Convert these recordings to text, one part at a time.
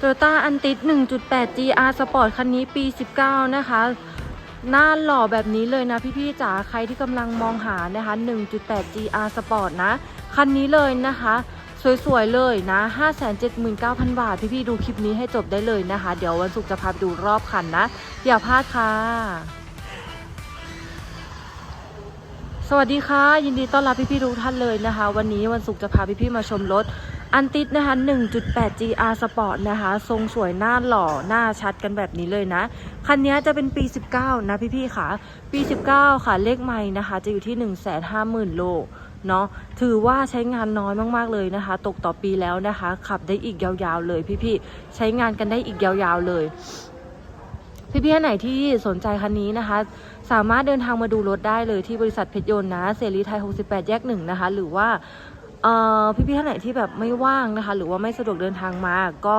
Toyota a n t i s 1.8 GR Sport คันนี้ปี 19 นะคะ หน้าหล่อแบบนี้เลยนะพี่ๆจ๋า ใครที่กำลังมองหานะคะ 1.8 GR Sport นะ คันนี้เลยนะคะ สวยๆ เลยนะ 579,000 บาท พี่ๆดูคลิปนี้ให้จบได้เลยนะคะ เดี๋ยววันศุกร์จะพาไปดูรอบคันนะ อย่าพลาดค่ะสวัสดีค่ะ ยินดีต้อนรับพี่ๆทุกท่านเลยนะคะ วันนี้วันศุกร์จะพาพี่ๆมาชมรถ อันติดนะคะ 1.8 GR Sport นะคะ ทรงสวยหน้าหล่อหน้าชัดกันแบบนี้เลยนะ คันนี้จะเป็นปี 19 นะพี่ๆค่ะ ปี 19 ค่ะ เลขไม่นะคะ จะอยู่ที่ 150,000 โลเนาะถือว่าใช้งานน้อยมากๆเลยนะคะ ตกต่อปีแล้วนะคะ ขับได้อีกยาวๆเลยพี่ๆ ใช้งานกันได้อีกยาวๆเลยพี่ๆไหนที่สนใจคันนี้นะคะ สามารถเดินทางมาดูรถได้เลยที่บริษัทเพชรยนต์นะเสรีไทย 68 แยกหนึ่งนะคะ หรือว่า พี่ๆท่านไหนที่แบบไม่ว่างนะคะ หรือว่าไม่สะดวกเดินทางมา ก็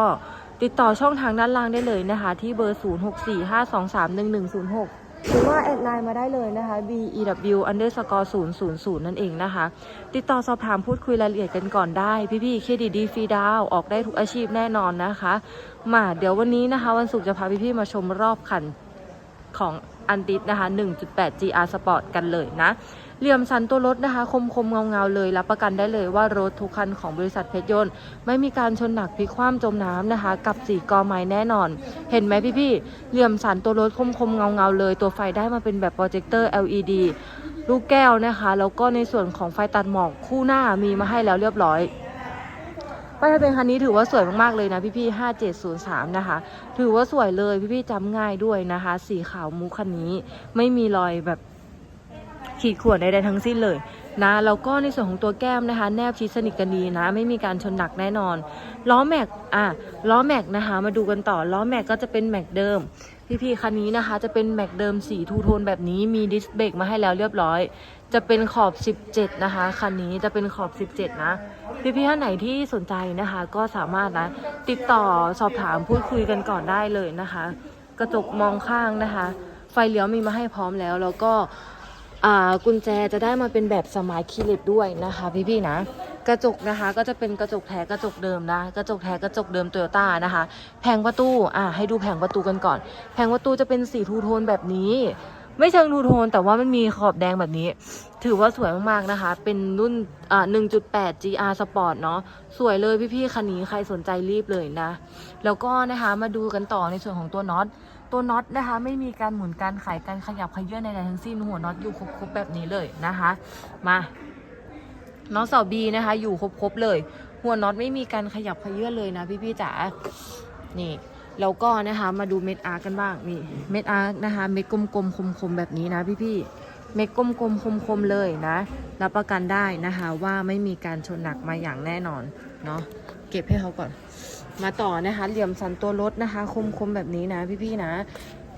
ติดต่อช่องทางด้านล่างได้เลยนะคะ ที่เบอร์ 0645231106หรือว่าแอดไลน์มาได้เลยนะคะ b e w underscore 000 นั่นเองนะคะ ติดต่อสอบถามพูดคุยรายละเอียดกันก่อนได้ พี่ๆเครดิตดีฟรีดาวน์ออกได้ทุกอาชีพแน่นอนนะคะ มาเดี๋ยววันนี้นะคะ วันศุกร์จะพาพี่ๆมาชมรอบคันของอันติดนะคะ 1.8 GR Sport กันเลยนะ เหลี่ยมสันตัวรถนะคะ คมคมเงาเงาเลย รับประกันได้เลยว่ารถทุกคันของบริษัทเพชรยนต์ ไม่มีการชนหนักพลิกคว่ำจมน้ำนะคะ กับสีกอไม้แน่นอน เห็นไหมพี่ๆ เหลี่ยมสันตัวรถคมคมเงาเงาเลย ตัวไฟได้มาเป็นแบบโปรเจคเตอร์ LED ลูกแก้วนะคะ แล้วก็ในส่วนของไฟตัดหมอกคู่หน้ามีมาให้แล้วเรียบร้อยป้ายทะเบียนคันนี้ถือว่าสวยมาก ๆ เลยนะพี่ๆ5703 นะคะ ถือว่าสวยเลยพี่ๆจำง่ายด้วยนะคะ สีขาวมุกคันนี้ไม่มีรอยแบบ ขีดข่วนใดๆทั้งสิ้นเลยนะแล้วก็ในส่วนของตัวแก้มนะคะ แนบชิดสนิทกันดีนะ ไม่มีการชนหนักแน่นอน ล้อแม็กอะล้อแม็กนะคะ มาดูกันต่อล้อแม็กก็จะเป็นแม็กเดิม พี่ๆคันนี้นะคะ จะเป็นแม็กเดิมสีทูโทนแบบนี้มีดิสเบรกมาให้แล้วเรียบร้อย จะเป็นขอบ 17 นะคะคันนี้จะเป็นขอบ 17 นะ พี่ๆท่านไหนที่สนใจนะคะ ก็สามารถนะ ติดต่อสอบถามพูดคุยกันก่อนได้เลยนะคะ กระจกมองข้างนะคะ ไฟเลี้ยวมีมาให้พร้อมแล้วแล้วก็ กุญแจจะได้มาเป็นแบบสมาร์ทคีย์เลสด้วยนะคะพี่ๆนะ กระจกนะคะก็จะเป็นกระจกแท้กระจกเดิมนะ กระจกแท้กระจกเดิมโตโยต้านะคะ แผงประตูอ่าให้ดูแผงประตูกันก่อน แผงประตูจะเป็นสีทูโทนแบบนี้ ไม่เชิงทูโทน แต่ว่ามันมีขอบแดงแบบนี้ ถือว่าสวยมากๆนะคะ เป็นรุ่นอ่า1.8 GR Sport เนาะสวยเลยพี่ๆคันนี้ใครสนใจรีบเลยนะ แล้วก็นะคะมาดูกันต่อในส่วนของตัวน็อต ตัวน็อตนะคะ ไม่มีการหมุนการไขการขยับขยื่นใดๆทั้งสิ้นหัวน็อตอยู่ครบๆแบบนี้เลยนะคะ มาน็อตเสาบีนะคะ อยู่ครบๆเลย หัวน็อตไม่มีการขยับขยื่นเลยนะพี่ๆจ๋านี่แล้วก็นะคะมาดูเม็ดอาร์กันบ้างนี่เม็ดอาร์นะคะเม็ดกลมๆคมๆแบบนี้นะพี่ๆเม็ดกลมๆคมๆเลยนะรับประกันได้นะคะว่าไม่มีการชนหนักมาอย่างแน่นอนเนาะเก็บให้เขาก่อน มาต่อนะคะ เหลี่ยมสันตัวรถนะคะ คมๆแบบนี้นะพี่ๆนะ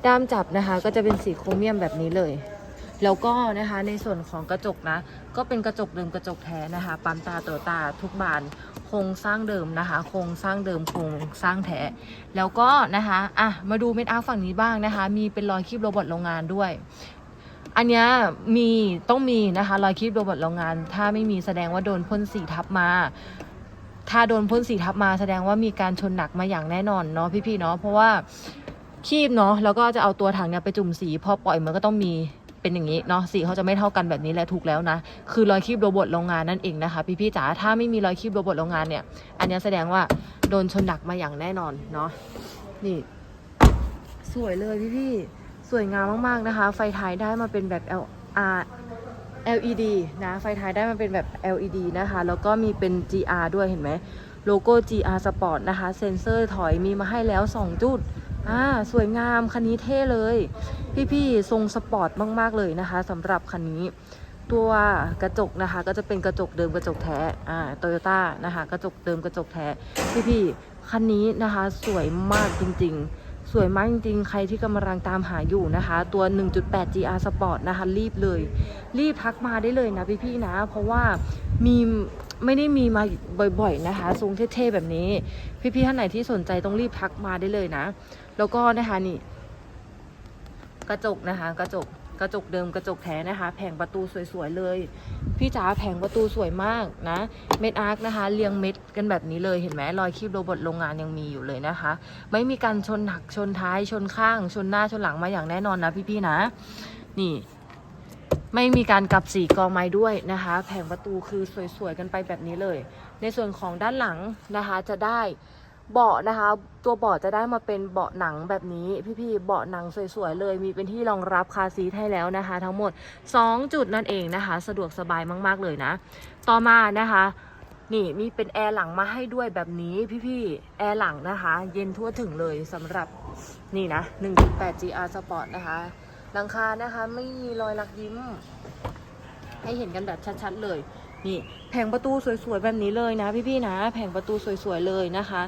ด้ามจับนะคะ ก็จะเป็นสีโครเมียมแบบนี้เลย แล้วก็นะคะในส่วนของกระจกนะ ก็เป็นกระจกเดิมกระจกแท้นะคะ ปั๊มตาตัวตาทุกบานโครงสร้างเดิมนะคะ โครงสร้างเดิมโครงสร้างแท้ แล้วก็นะคะอะมาดูเม็ดอาร์ฝั่งนี้บ้างนะคะ มีเป็นรอยคีบโรบอทโรงงานด้วยอันนี้มีต้องมีนะคะรอยคีบโรบอทโรงงาน ถ้าไม่มีแสดงว่าโดนพ่นสีทับมา ถ้าโดนพ่นสีทับมาแสดงว่ามีการชนหนักมาอย่างแน่นอนเนาะพี่ๆเนาะเพราะว่าคีบเนาะแล้วก็จะเอาตัวถังเนี่ยไปจุ่มสีพอปล่อยมันก็ต้องมีเป็นอย่างนี้เนาะสีเขาจะไม่เท่ากันแบบนี้แหละถูกแล้วนะ คือรอยคีบโรบอทโรงงานนั่นเองนะคะ พี่ๆจ๋าถ้าไม่มีรอยคีบโรบอทโรงงานเนี่ย อันนี้แสดงว่าโดนชนหนักมาอย่างแน่นอนเนาะนี่ สวยเลยพี่ๆสวยงามมากๆนะคะ ไฟท้ายได้มาเป็นแบบ L R LED นะไฟท้ายได้มาเป็นแบบ LED นะคะ แล้วก็มีเป็น GR ด้วยเห็นไหมโลโก้ GR Sport นะคะ เซ็นเซอร์ถอยมีมาให้แล้ว 2 จุดอ่าสวยงามคันนี้เท่เลย พี่ๆทรงสปอร์ตมาก ๆ เลยนะคะสำหรับคันนี้ ตัวกระจกนะคะ ก็จะเป็นกระจกเดิมกระจกแท้อ่าโตโยต้านะคะ กระจกเดิมกระจกแท้ พี่ๆคันนี้นะคะ สวยมากจริง ๆ สวยมากจริงๆ ใครที่กำลังตามหาอยู่นะคะ ตัว 1.8 GR Sport นะคะ รีบเลย รีบทักมาได้เลยนะพี่ๆนะ เพราะว่ามีไม่ได้มีมาบ่อยๆนะคะทรงเท่ๆแบบนี้ พี่ๆท่านไหนที่สนใจต้องรีบทักมาได้เลยนะ แล้วก็นะคะนี่ กระจกนะคะ กระจก กระจกเดิมกระจกแท้นะคะ แผงประตูสวยๆเลย พี่จ๋าแผงประตูสวยมากนะ เม็ดอาร์คนะคะ เรียงเม็ดกันแบบนี้เลยเห็นไหมรอยคีบโรบอทโรงงานยังมีอยู่เลยนะคะ ไม่มีการชนหักชนท้ายชนข้าง ชนหน้าชนหลังมาอย่างแน่นอนนะพี่ๆนะ นี่ไม่มีการกลับสีกองไม้ด้วยนะคะ แผงประตูคือสวยๆกันไปแบบนี้เลย ในส่วนของด้านหลังนะคะจะได้ เบาะนะคะ ตัวเบาะจะได้มาเป็นเบาะหนังแบบนี้ พี่ๆ เบาะหนังสวยๆ เลย มีเป็นที่รองรับคาซีทให้แล้วนะคะ ทั้งหมด 2 จุดนั่นเองนะคะ สะดวกสบายมากๆเลยนะ ต่อมานะคะนี่มีเป็นแอร์หลังมาให้ด้วยแบบนี้พี่ๆ แอร์หลังนะคะ เย็นทั่วถึงเลยสำหรับนี่นะ 1.8 GR Sport นะคะหลังคานะคะ ไม่มีรอยลักยิ้ม ให้เห็นกันแบบชัดๆเลย นี่แผงประตูสวยๆแบบนี้เลยนะ พี่ๆนะ แผงประตูสวยๆเลยนะคะ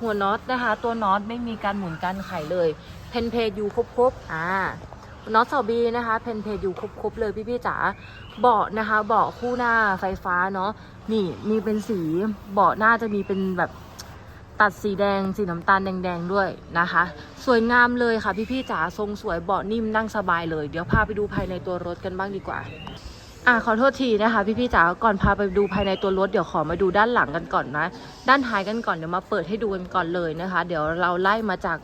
หัวน็อตนะคะ ตัวน็อตไม่มีการหมุนการไขเลย เพนเพจอยู่ครบๆอ่าน็อตสอบีนะคะ เพนเพจอยู่ครบๆเลยพี่ๆจ๋าเบาะนะคะเบาะคู่หน้าไฟฟ้าเนาะนี่มีเป็นสีเบาะหน้าจะมีเป็นแบบตัดสีแดงสีน้ำตาลแดงๆด้วยนะคะ สวยงามเลยค่ะพี่ๆจ๋าทรงสวยเบาะนิ่มนั่งสบายเลย เดี๋ยวพาไปดูภายในตัวรถกันบ้างดีกว่า อ่าขอโทษทีนะคะพี่พี่ๆจ๋าก่อนพาไปดูภายในตัวรถเดี๋ยวขอมาดูด้านหลังกันก่อนนะ ด้านท้ายกันก่อนเดี๋ยวมาเปิดให้ดูกันก่อนเลยนะคะ เดี๋ยวเราไล่มาจาก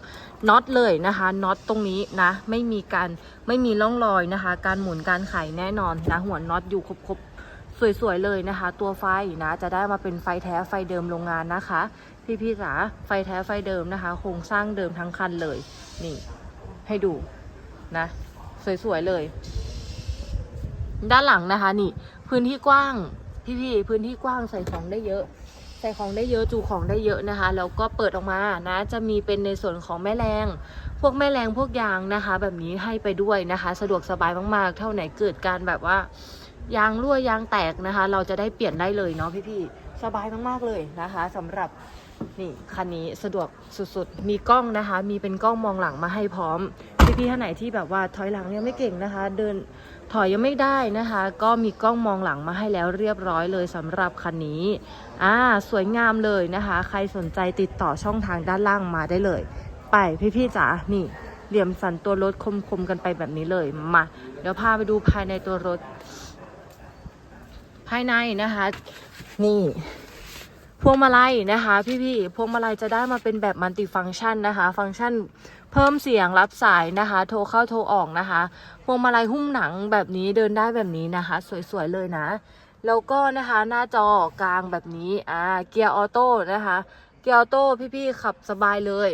น็อตเลยนะคะน็อตตรงนี้นะ ไม่มีการไม่มีร่องรอยนะคะ การหมุนการไขแน่นอนนะหัวน็อตอยู่ครบๆสวยๆเลยนะคะ ตัวไฟนะจะได้มาเป็นไฟแท้ไฟเดิมโรงงานนะคะ พี่พี่ๆจ๋าไฟแท้ไฟเดิมนะคะ โครงสร้างเดิมทั้งคันเลย นี่ ให้ดูนะ สวยๆเลย ด้านหลังนะคะ นี่ พื้นที่กว้าง พี่ๆพื้นที่กว้างใส่ของได้เยอะ ใส่ของได้เยอะจูของได้เยอะนะคะแล้วก็เปิดออกมานะ จะมีเป็นในส่วนของแม่แรงพวกแม่แรงพวกยางนะคะ แบบนี้ให้ไปด้วยนะคะ สะดวกสบายมากๆ เท่าไหนเกิดการแบบว่ายางรั่วยางแตกนะคะ เราจะได้เปลี่ยนได้เลยเนาะพี่ๆสบายมากๆเลยนะคะสำหรับนี่คันนี้สะดวกสุดๆ มีกล้องนะคะ มีเป็นกล้องมองหลังมาให้พร้อม พี่ท่านไหนที่แบบว่าถอยหลังยังไม่เก่งนะคะ เดินถอยยังไม่ได้นะคะ ก็มีกล้องมองหลังมาให้แล้วเรียบร้อยเลยสำหรับคันนี้อ่าสวยงามเลยนะคะ ใครสนใจติดต่อช่องทางด้านล่างมาได้เลย ไปพี่ๆจ๋านี่เหลี่ยมสันตัวรถคมๆกันไปแบบนี้เลยมาเดี๋ยวพาไปดูภายในตัวรถ ภายในนะคะ นี่ พวงมาลัยนะคะพี่ๆพวงมาลัยจะได้มาเป็นแบบมัลติฟังก์ชันนะคะ ฟังก์ชันเพิ่มเสียงรับสายนะคะ โทรเข้าโทรออกนะคะ พวงมาลัยหุ้มหนังแบบนี้เดินได้แบบนี้นะคะ สวยๆเลยนะ แล้วก็นะคะหน้าจอกลางแบบนี้อ่าเกียร์ออโต้นะคะ เกียร์ออโต้พี่ๆขับสบายเลย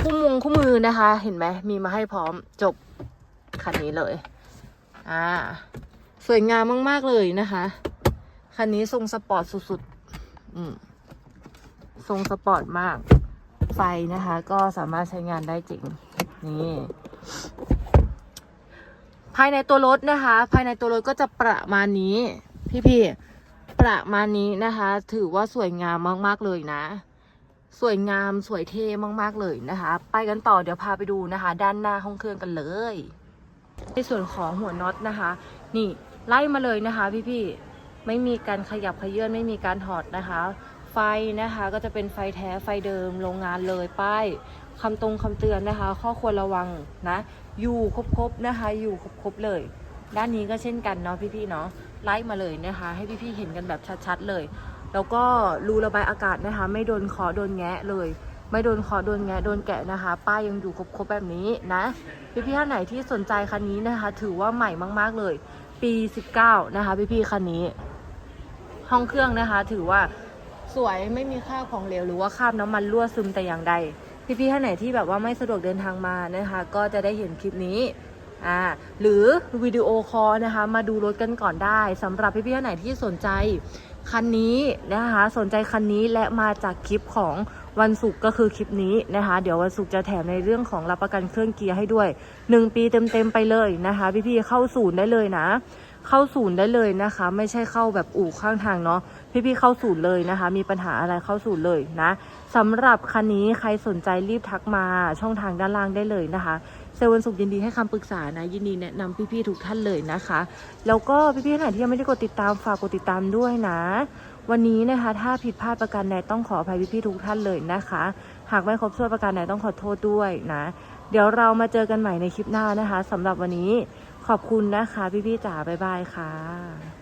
คู่มุงคู่มือนะคะ เห็นไหมมีมาให้พร้อมจบคันนี้เลยอ่าสวยงามมากๆเลยนะคะ คันนี้ทรงสปอร์ตสุดๆ อืม ทรงสปอร์ตมาก ไฟนะคะ ก็สามารถใช้งานได้จริง นี่ภายในตัวรถนะคะ ภายในตัวรถก็จะประมาณนี้ พี่ๆประมาณนี้นะคะ ถือว่าสวยงามมากๆเลยนะ สวยงามสวยเท่มากๆเลยนะคะ ไปกันต่อเดี๋ยวพาไปดูนะคะ ด้านหน้าห้องเครื่องกันเลย ในส่วนของหัวน็อตนะคะ นี่ไล่มาเลยนะคะ พี่ๆไม่มีการขยับขยื่นไม่มีการถอดนะคะ ไฟนะคะก็จะเป็นไฟแท้ไฟเดิมโรงงานเลยป้ายคำตรงคำเตือนนะคะ ข้อควรระวังนะ อยู่ครบๆนะคะ อยู่ครบๆเลย ด้านนี้ก็เช่นกันเนาะพี่ๆเนาะไล่มาเลยนะคะ ให้พี่ๆเห็นกันแบบชัดๆเลย แล้วก็รูระบายอากาศนะคะ ไม่โดนคอโดนแงะเลยไม่โดนคอโดนแงะโดนแกะนะคะ ป้ายยังอยู่ครบๆแบบนี้นะพี่ๆท่านไหนที่สนใจคันนี้นะคะ ถือว่าใหม่มากๆเลย ปี 19 นะคะ พี่ๆคันนี้ ห้องเครื่องนะคะ ถือว่า สวยไม่มีค่าของเหลวหรือว่าคราบน้ำมันรั่วซึมแต่อย่างใด พี่ๆท่านไหนที่แบบว่าไม่สะดวกเดินทางมานะคะ ก็จะได้เห็นคลิปนี้อ่าหรือวิดีโอคอลนะคะ มาดูรถกันก่อนได้สำหรับพี่ๆท่านไหนที่สนใจ คันนี้นะคะ สนใจคันนี้และมาจากคลิปของวันศุกร์ก็คือคลิปนี้นะคะ เดี๋ยววันศุกร์จะแถมในเรื่องของรับประกันเครื่องเกียร์ให้ด้วย 1 ปีเต็มๆไปเลยนะคะ พี่ๆเข้าศูนย์ได้เลยนะ เข้าศูนย์ได้เลยนะคะ ไม่ใช่เข้าแบบอู่ข้างทางเนาะพี่ๆเข้าศูนย์เลยนะคะ มีปัญหาอะไรเข้าศูนย์เลยนะสำหรับคันนี้ใครสนใจรีบทักมาช่องทางด้านล่างได้เลยนะคะ ซลล์วันศุกร์ยินดีให้คำปรึกษานะ ยินดีแนะนำพี่ๆทุกท่านเลยนะคะ แล้วก็พี่ๆท่านไหนที่ยังไม่ได้กดติดตามฝากกดติดตามด้วยนะ วันนี้นะคะถ้าผิดพลาดประการใดต้องขออภัยพี่ๆทุกท่านเลยนะคะ หากไม่ครบถ้วนประการใดต้องขอโทษด้วยนะ เดี๋ยวเรามาเจอกันใหม่ในคลิปหน้านะคะสำหรับวันนี้ขขอบคุณนะคะ พี่ๆจ๋าบ๊ายบายค่ะ